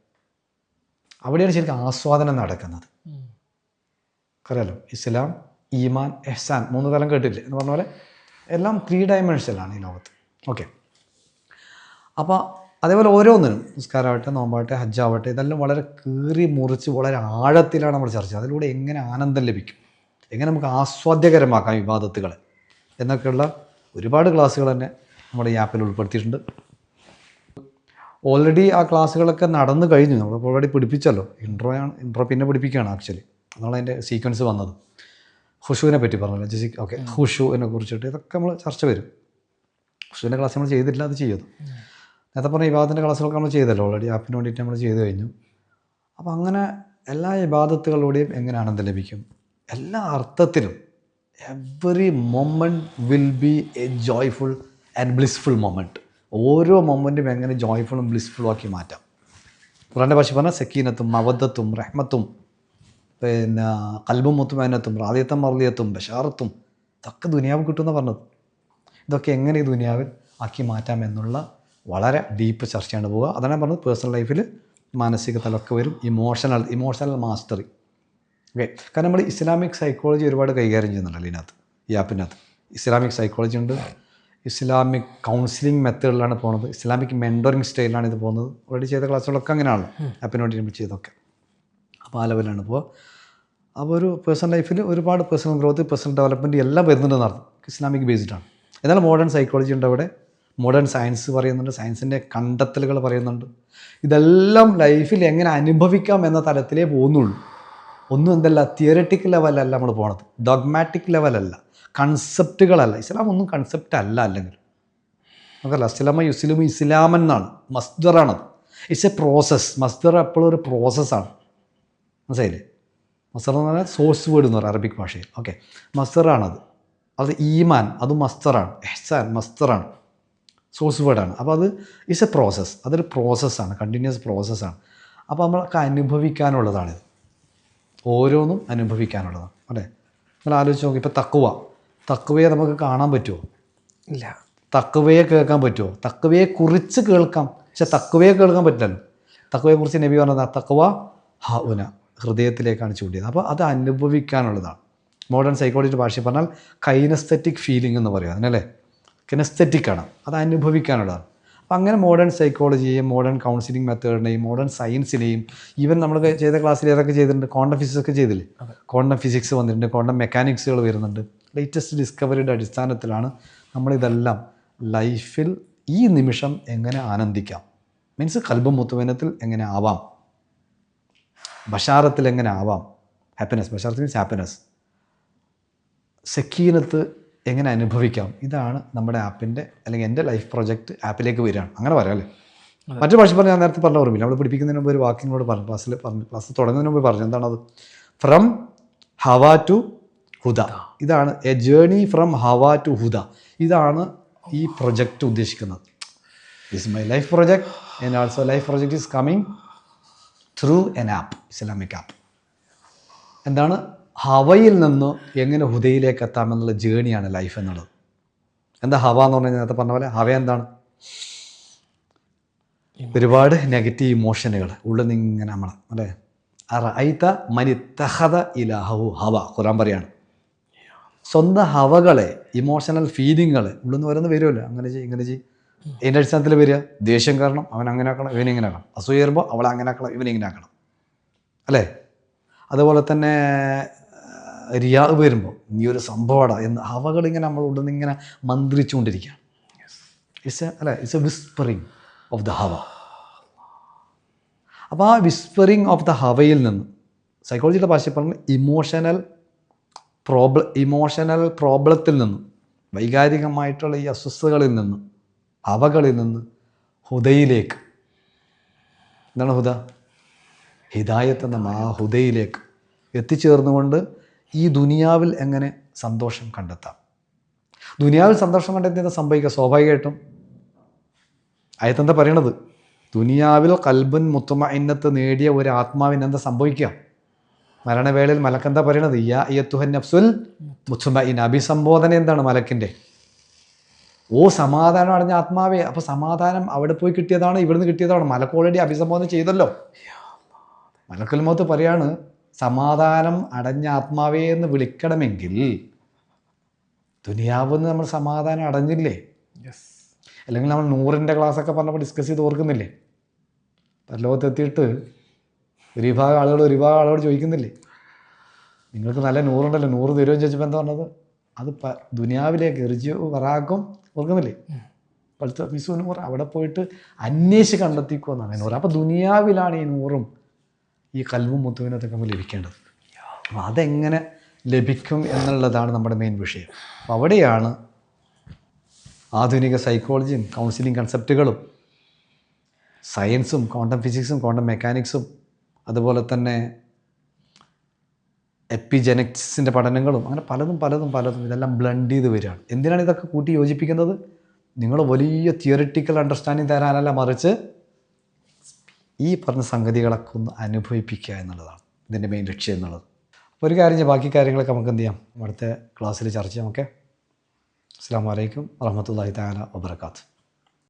അവിടെയാണ് ശരിക്കും ആസ്വാദനം നടക്കുന്നത്. അറിയാലോ? ഇസ്ലാം ഈമാൻ എഹ്സാൻ മൂന്ന് തലം കേട്ടില്ലേ എന്ന് പറഞ്ഞ പോലെ എല്ലാം ത്രീ ഡയമെൻഷനിലാണ് ഈ ലോകത്ത്. ഓക്കെ അപ്പോൾ അതേപോലെ ഓരോന്നിനും നിസ്കാരമാവട്ടെ നോമ്പാവട്ടെ ഹജ്ജാവട്ടെ ഇതെല്ലാം വളരെ കീറി മുറിച്ച് വളരെ ആഴത്തിലാണ് നമ്മൾ ചർച്ച അതിലൂടെ എങ്ങനെ ആനന്ദം ലഭിക്കും? എങ്ങനെ നമുക്ക് ആസ്വാദ്യകരമാക്കാം വിവാദത്തുകളെ? എന്നൊക്കെയുള്ള ഒരുപാട് ക്ലാസ്സുകൾ തന്നെ നമ്മുടെ ഈ ആപ്പിൽ ഉൾപ്പെടുത്തിയിട്ടുണ്ട്. ഓൾറെഡി ആ ക്ലാസ്സുകളൊക്കെ നടന്നു കഴിഞ്ഞു. നമ്മൾ ഓൾറെഡി പിടിപ്പിച്ചല്ലോ ഇൻട്രോ ആണ് ഇൻട്രോ പിന്നെ പിടിപ്പിക്കുകയാണ് ആക്ച്വലി അതാണ് അതിന്റെ സീക്വൻസ് വന്നത്. ഹുഷുവിനെ പറ്റി പറഞ്ഞല്ലോ. ജെസി ഓക്കെ ഹുഷുവിനെ കുറിച്ചിട്ട് ഇതൊക്കെ നമ്മൾ ചർച്ച വരും. ഹുഷുവിന്റെ ക്ലാസ് നമ്മൾ ചെയ്തിട്ടില്ല അത് ചെയ്യുന്നു നേരത്തെ പറഞ്ഞ വിവാദത്തിന്റെ ക്ലാസ്സുകളൊക്കെ നമ്മൾ ചെയ്തല്ലോ. ഓൾറെഡി ആപ്പിന് വേണ്ടിയിട്ട് നമ്മൾ ചെയ്തു കഴിഞ്ഞു. അപ്പോൾ അങ്ങനെ എല്ലാ ഇബാദത്തുകളിലൂടെയും എങ്ങനെ ആനന്ദം ലഭിക്കും? എല്ലാ അർത്ഥത്തിലും every moment will be a joyful and blissful moment ഓരോ മൊമെന്റും എങ്ങനെ ജോയ്ഫുളും ബ്ലിസ്ഫുളും ആക്കി മാറ്റാം. ഖുറാന്റെ ഭാഷ പറഞ്ഞാൽ സക്കീനത്തും മവദ്ദത്തും റഹ്മത്തും പിന്നെ കൽബും മുത്തുമേനത്തും റാദിയത്തും മർദിയത്തും ബഷാറത്തും ഇതൊക്കെ ദുനിയാവ് കിട്ടുമെന്ന് പറഞ്ഞത്. ഇതൊക്കെ എങ്ങനെ ഈ ദുനിയാവിൽ ആക്കി മാറ്റാം എന്നുള്ള വളരെ ഡീപ്പ് ചർച്ചയാണ് പോവുക. അതാണ് പറഞ്ഞത് പേഴ്സണൽ ലൈഫിൽ മാനസിക തലമൊക്കെ വരും ഇമോഷണൽ ഇമോഷണൽ മാസ്റ്ററി ഓക്കെ കാരണം നമ്മൾ ഇസ്ലാമിക് സൈക്കോളജി ഒരുപാട് കൈകാര്യം ചെയ്യുന്നുണ്ടല്ലോ ഇതിനകത്ത് ഈ ആപ്പിനകത്ത് ഇസ്ലാമിക് സൈക്കോളജി ഉണ്ട്. ഇസ്ലാമിക് കൗൺസിലിംഗ് മെത്തേഡിലാണ് പോകുന്നത് ഇസ്ലാമിക് മെന്ററിങ് സ്റ്റൈലിലാണ് ഇത് പോകുന്നത് ഓൾറെഡി ചെയ്ത ക്ലാസ്സുകളൊക്കെ അങ്ങനെയാണ് ആപ്പിന് വേണ്ടി നമ്മൾ ചെയ്തൊക്കെ അപ്പോൾ ആ ലെവലാണ് ഇപ്പോൾ അപ്പോൾ ഒരു പേഴ്സണൽ ലൈഫിൽ ഒരുപാട് പേഴ്സണൽ ഗ്രോത്ത് പേഴ്സണൽ ഡെവലപ്മെന്റ് എല്ലാം വരുന്നുണ്ടെന്ന് അർത്ഥം. ഇസ്ലാമിക് ബേസ്ഡാണ് എന്നാലും മോഡേൺ സൈക്കോളജി ഉണ്ട് അവിടെ. മോഡേൺ സയൻസ് പറയുന്നുണ്ട്. സയൻസിന്റെ കണ്ടെത്തലുകൾ പറയുന്നുണ്ട്. ഇതെല്ലാം ലൈഫിൽ എങ്ങനെ അനുഭവിക്കാം എന്ന തലത്തിലേ പോകുന്നുള്ളൂ. ഒന്നും എന്തല്ല തിയററ്റിക് ലെവലല്ല നമ്മൾ പോണത്. ഡോഗ്മാറ്റിക് ലെവലല്ല കൺസെപ്റ്റുകളല്ല ഇസ്ലാം ഒന്നും കൺസെപ്റ്റ് അല്ല അല്ലെങ്കിൽ നമുക്കല്ല അസ്ലമ യുസ്ലിം ഇസ്ലാം എന്നാണ്. മസ്ദറാണത്. ഇറ്റ്സ് എ പ്രോസസ്സ് മസ്ദർ എപ്പോഴും ഒരു പ്രോസസ്സാണ് മനസ്സിലായില്ലേ? മസ്ദർ എന്ന് പറഞ്ഞാൽ സോഴ്സ് വേർഡ് എന്ന് പറയും അറബിക് ഭാഷയിൽ. ഓക്കെ മസ്ദറാണത്. അത് ഈമാൻ. അത് മസ്തറാണ് എഹ്സാൻ മസ്തറാണ് സോഴ്സ് വേർഡാണ് അപ്പോൾ അത് ഇറ്റ്സ് എ പ്രോസസ്സ് അതൊരു പ്രോസസ്സാണ് കണ്ടിന്യൂസ് പ്രോസസ്സാണ് അപ്പോൾ നമ്മളൊക്കെ അനുഭവിക്കാനുള്ളതാണിത്. ഓരോന്നും അനുഭവിക്കാനുള്ളതാണ്. അല്ലേ? നിങ്ങൾ ആലോചിച്ച് നോക്കി ഇപ്പോൾ തക്കുവ. തക്കുവയെ നമുക്ക് കാണാൻ പറ്റുമോ ഇല്ല. തക്കുവയെ കേൾക്കാൻ പറ്റുമോ തക്കുവയെ കുറിച്ച് കേൾക്കാം. പക്ഷെ തക്കുവയെ കേൾക്കാൻ പറ്റില്ലല്ലോ. തക്കുവയെ കുറിച്ച് നബി പറഞ്ഞത് തക്കുവ ഹ ഉന ഹൃദയത്തിലേക്കാണ് ചൂണ്ടിയത്. അപ്പോൾ അത് അനുഭവിക്കാനുള്ളതാണ്. മോഡേൺ സൈക്കോളജി ഭാഷയിൽ പറഞ്ഞാൽ കൈനസ്തറ്റിക് ഫീലിംഗ് എന്ന് പറയുക അതിനല്ലേ കിനസ്തറ്റിക് ആണ്. അത് അനുഭവിക്കാനുള്ളതാണ്. അപ്പം അങ്ങനെ മോഡേൺ സൈക്കോളജിയെയും മോഡേൺ കൗൺസിലിംഗ് മെത്തേഡിനെയും മോഡേൺ സയൻസിനെയും ഈവൻ നമ്മൾ ചെയ്ത ക്ലാസ്സിൽ ഏതൊക്കെ ചെയ്തിട്ടുണ്ട്? ക്വാണ്ടം ഫിസിക്സ് ഒക്കെ ചെയ്തില്ലേ? ക്വാണ്ടം ഫിസിക്സ് വന്നിട്ടുണ്ട് ക്വാണ്ടം മെക്കാനിക്സുകൾ വരുന്നുണ്ട്. ലേറ്റസ്റ്റ് ഡിസ്കവറിയുടെ അടിസ്ഥാനത്തിലാണ് നമ്മളിതെല്ലാം ലൈഫിൽ ഈ നിമിഷം എങ്ങനെ ആനന്ദിക്കാം? മീൻസ് കൽബം മുത്തുവനത്തിൽ എങ്ങനെ ആവാം? ബഷാറത്തിൽ എങ്ങനെ ആവാം? ഹാപ്പിനെസ് ബഷാറത്ത് മീൻസ് ഹാപ്പിനെസ് സക്കീനത്ത് എങ്ങനെ അനുഭവിക്കാം? ഇതാണ് നമ്മുടെ ആപ്പിന്റെ അല്ലെങ്കിൽ എന്റെ ലൈഫ് പ്രോജക്റ്റ് ആപ്പിലേക്ക് വരികയാണ്. അങ്ങനെ പറയാം അല്ലേ? മറ്റു ഭാഷ പറഞ്ഞാൽ ഞാൻ നേരത്തെ പറഞ്ഞ ഓർമ്മയില്ല. നമ്മൾ പഠിപ്പിക്കുന്നതിന് മുമ്പ് ഒരു വാക്കിനോട് പറഞ്ഞു. ക്ലാസ്സിൽ പറഞ്ഞു. ക്ലാസ് തുടങ്ങുന്നതിന് മുമ്പ് പറഞ്ഞു. എന്താണത്? ഫ്രം ഹവ ടു ഹുദ ഇതാണ് എ ജേണി ഫ്രം ഹവ ടു ഹുദ ഇതാണ് ഈ പ്രൊജക്റ്റ് ഉദ്ദേശിക്കുന്നത്. This my life project and also life project is coming through an app Islamic app എന്താണ്? ഹവയിൽ നിന്ന് എങ്ങനെ ഹുദയിലേക്ക് എത്താമെന്നുള്ള ജേണിയാണ് ലൈഫ് എന്നുള്ളത്. എന്താ ഹവ എന്ന് പറഞ്ഞാൽ നേരത്തെ പറഞ്ഞ പോലെ? ഹവ എന്താണ്? ഒരുപാട് നെഗറ്റീവ് ഇമോഷനുകൾ ഉള്ളിൽ നിന്ന് ഇങ്ങനെ നമ്മൾ അല്ലേ? അറൈത്ത മനി തഹദ ഇലാഹു ഹവ ഖുറാൻ പറയാണ്. സ്വന്തം ഹവകളെ ഇമോഷണൽ ഫീലിങ്ങുകളെ ഉള്ളിൽ നിന്ന് വരുന്ന വരുമല്ലോ. അങ്ങനെ ചെയ്യും ഇങ്ങനെ ചെയ്യും. ഇതിന്റെ അടിസ്ഥാനത്തിൽ വരിക ദേഷ്യം കാരണം അവൻ അങ്ങനെ ആക്കണം ഇവൻ ഇങ്ങനെ ആക്കണം. അസൂയ വരുമ്പോൾ അവളെ അങ്ങനെ ആക്കണം ഇവൻ ഇങ്ങനെ ആക്കണം. അല്ലേ? അതുപോലെ തന്നെ റിയാ വരുമ്പോൾ നീ ഒരു സംഭവമാണ് എന്ന് നമ്മൾ ഉള്ളിൽ ഇങ്ങനെ മന്ത്രിച്ചുകൊണ്ടിരിക്കുകയാണ് ഇറ്റ്സ് എ അല്ല it's a whispering of the ഹവ അപ്പോൾ ആ വിസ്പറിങ് ഓഫ് ദ ഹവയിൽ നിന്ന് സൈക്കോളജിയുടെ ഭാഷയിൽ പറഞ്ഞ ഇമോഷണൽ പ്രോബ്ലം ഇമോഷണൽ പ്രോബ്ലത്തിൽ നിന്ന് വൈകാരികമായിട്ടുള്ള ഈ അസ്വസ്ഥതകളിൽ നിന്ന് അവകളിൽ നിന്ന് ഹുദയിലേക്ക് എന്താണ് ഹുദ? ഹിദായത്ത് എന്ന ആ ഹുദയിലേക്ക് എത്തിച്ചേർന്നുകൊണ്ട് ഈ ദുനിയാവിൽ എങ്ങനെ സന്തോഷം കണ്ടെത്താം? ദുനിയാവിൽ സന്തോഷം കണ്ടെത്തിയത് സംഭവിക്കുക? സ്വാഭാവികമായിട്ടും അയത്തെന്താ പറയണത്? ദുനിയാവിൽ കൽബൻ മുത്തുമൈന്നത്ത് നേടിയ ഒരു ആത്മാവിന് എന്താ സംഭവിക്കുക? മരണവേളയിൽ മലക്കെന്താ പറയണത്? യാ അയ്യത്തുഹൻ നഫ്സുൽ മുത്തുമൈൻ അഭിസംബോധന എന്താണ് മലക്കിന്റെ? ഓ സമാധാനം അടഞ്ഞ ആത്മാവേ. അപ്പോൾ സമാധാനം അവിടെ പോയി കിട്ടിയതാണ് ഇവിടുന്ന് കിട്ടിയതാണ്. മലക്ക് ഓൾറെഡി അഭിസംബോധന ചെയ്തല്ലോ. മലക്കുൽ മൗത്ത് പറയാണ് സമാധാനം അടഞ്ഞ ആത്മാവേ എന്ന് വിളിക്കണമെങ്കിൽ ദുനിയാവെന്ന് നമ്മൾ സമാധാനം അടഞ്ഞില്ലേ? യെസ് അല്ലെങ്കിൽ നമ്മൾ നൂറിന്റെ ക്ലാസ്സൊക്കെ പറഞ്ഞപ്പോൾ ഡിസ്കസ് ചെയ്ത് ഓർക്കുന്നില്ലേ? പരലോകത്തെത്തിയിട്ട് ഒരു വിഭാഗം ആളുകൾ ഒരു വിഭാഗം ആളുകളോട് ചോദിക്കുന്നില്ലേ? നിങ്ങൾക്ക് നല്ല നൂറുണ്ടല്ലോ നൂറ് തരുമെന്ന് ചോദിച്ചപ്പോൾ എന്താ പറഞ്ഞത്? അത് പ ദുനിയാവിലേക്ക് എറിജു വറാക്കും ഓർക്കുന്നില്ലേ? പഴുത്ത മിസ്സു നൂറ് അവിടെ പോയിട്ട് അന്വേഷിച്ച് കണ്ടെത്തിക്കുമെന്നാണ് നൂറ് അപ്പോൾ ദുനിയാവിലാണ് ഈ നൂറും ഈ കൽവും മുത്തുവിനൊക്കെ നമുക്ക് ലഭിക്കേണ്ടത്. അപ്പോൾ അതെങ്ങനെ ലഭിക്കും എന്നുള്ളതാണ് നമ്മുടെ മെയിൻ വിഷയം. അപ്പോൾ അവിടെയാണ് ആധുനിക സൈക്കോളജിയും കൗൺസിലിംഗ് കൺസെപ്റ്റുകളും സയൻസും ക്വാണ്ടം ഫിസിക്സും ക്വാണ്ടം മെക്കാനിക്സും അതുപോലെ തന്നെ എപ്പിജെനറ്റിക്സിന്റെ പഠനങ്ങളും അങ്ങനെ പലതും പലതും പലതും ഇതെല്ലാം ബ്ലെൻഡ് ചെയ്ത് വരികയാണ്. എന്തിനാണ് ഇതൊക്കെ കൂട്ടി യോജിപ്പിക്കുന്നത്? നിങ്ങൾ വലിയ തിയറിറ്റിക്കൽ അണ്ടർസ്റ്റാൻഡിങ് തരാനല്ല മറിച്ച് ഈ പറഞ്ഞ സംഗതികളൊക്കെ ഒന്ന് അനുഭവിപ്പിക്കുക എന്നുള്ളതാണ്. ഇതിന്റെ മെയിൻ ലക്ഷ്യം എന്നുള്ളത്. അപ്പോൾ ഒരു കാര്യം ബാക്കി കാര്യങ്ങളൊക്കെ നമുക്ക് എന്ത് ചെയ്യാം? അടുത്ത ക്ലാസ്സിൽ ചർച്ച ചെയ്യാം. ഓക്കെ അസ്സാം വലൈക്കും വറഹമത്തല്ലാഹി താല വബർക്കാത്ത്